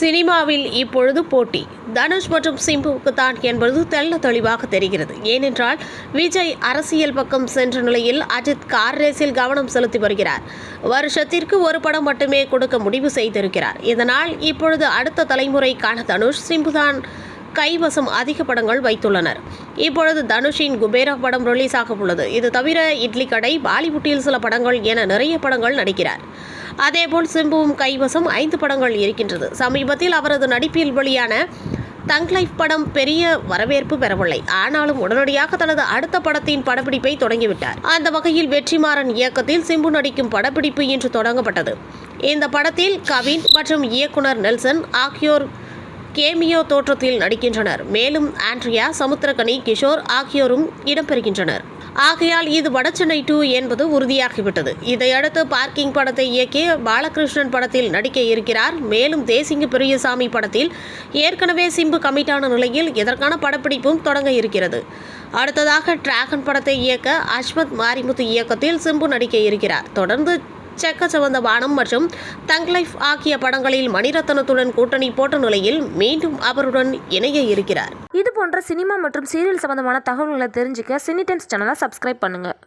சினிமாவில் இப்பொழுது போட்டி. தனுஷ் மற்றும் சிம்புவுக்கு தான் என்பது தெள்ள தெளிவாக தெரிகிறது. ஏனென்றால் விஜய் அரசியல் பக்கம் சென்ற நிலையில் அஜித் கார் ரேஸில் கவனம் செலுத்தி வருகிறார். வருஷத்திற்கு ஒரு படம் மட்டுமே கொடுக்க முடிவு செய்திருக்கிறார். இதனால் இப்பொழுது அடுத்த தலைமுறைக்கான தனுஷ் சிம்புதான் கைவசம் அதிக படங்கள் வைத்துள்ளனர். இப்பொழுது தனுஷின் குபேரா படம் ரிலீஸ் ஆக உள்ளது இது தவிர இட்லி கடை பாலிவுட்டில் சில படங்கள் என நிறைய படங்கள் நடிக்கிறார். அதேபோல் சிம்புவும் கைவசம் ஐந்து படங்கள் இருக்கின்றது. சமீபத்தில் அவரது நடிப்பில் வெளியான தங் லைஃப் படம் பெரிய வரவேற்பு பெறவில்லை. ஆனாலும் உடனடியாக தனது அடுத்த படத்தின் படப்பிடிப்பை தொடங்கிவிட்டார். அந்த வகையில் வெற்றிமாறன் இயக்கத்தில் சிம்பு நடிக்கும் படப்பிடிப்பு இன்று தொடங்கப்பட்டது. இந்த படத்தில் கவின் மற்றும் இயக்குனர் நெல்சன் ஆகியோர் கேமியோ தோற்றத்தில் நடிக்கின்றனர். மேலும் ஆண்ட்ரியா சமுத்திரகனி கிஷோர் ஆகியோரும் இடம்பெறுகின்றனர். ஆகையால் இது வடச்சென்னை டூ என்பது உறுதியாகிவிட்டது. இதையடுத்து பார்க்கிங் படத்தை இயக்கிய பாலகிருஷ்ணன் படத்தில் நடிக்க இருக்கிறார். மேலும் தேசிங்க பெரியசாமி படத்தில் ஏற்கனவே சிம்பு கமிட்டான நிலையில் இதற்கான படப்பிடிப்பும் தொடங்க இருக்கிறது. அடுத்ததாக டிராகன் படத்தை இயக்க அஸ்மத் மாரிமுத்து இயக்கத்தில் சிம்பு நடிக்க இருக்கிறார். தொடர்ந்து செக்க சவந்த வானம் மற்றும் தங் லைஃப் ஆகிய படங்களில் மணிரத்னத்துடன் கூட்டணி போட்ட நிலையில் மீண்டும் அவருடன் இணைய இருக்கிறார். இது போன்ற சினிமா மற்றும் சீரியல் சம்பந்தமான தகவல்களை தெரிஞ்சுக்க சினி டைம்ஸ் சேனலை சப்ஸ்கிரைப் பண்ணுங்கள்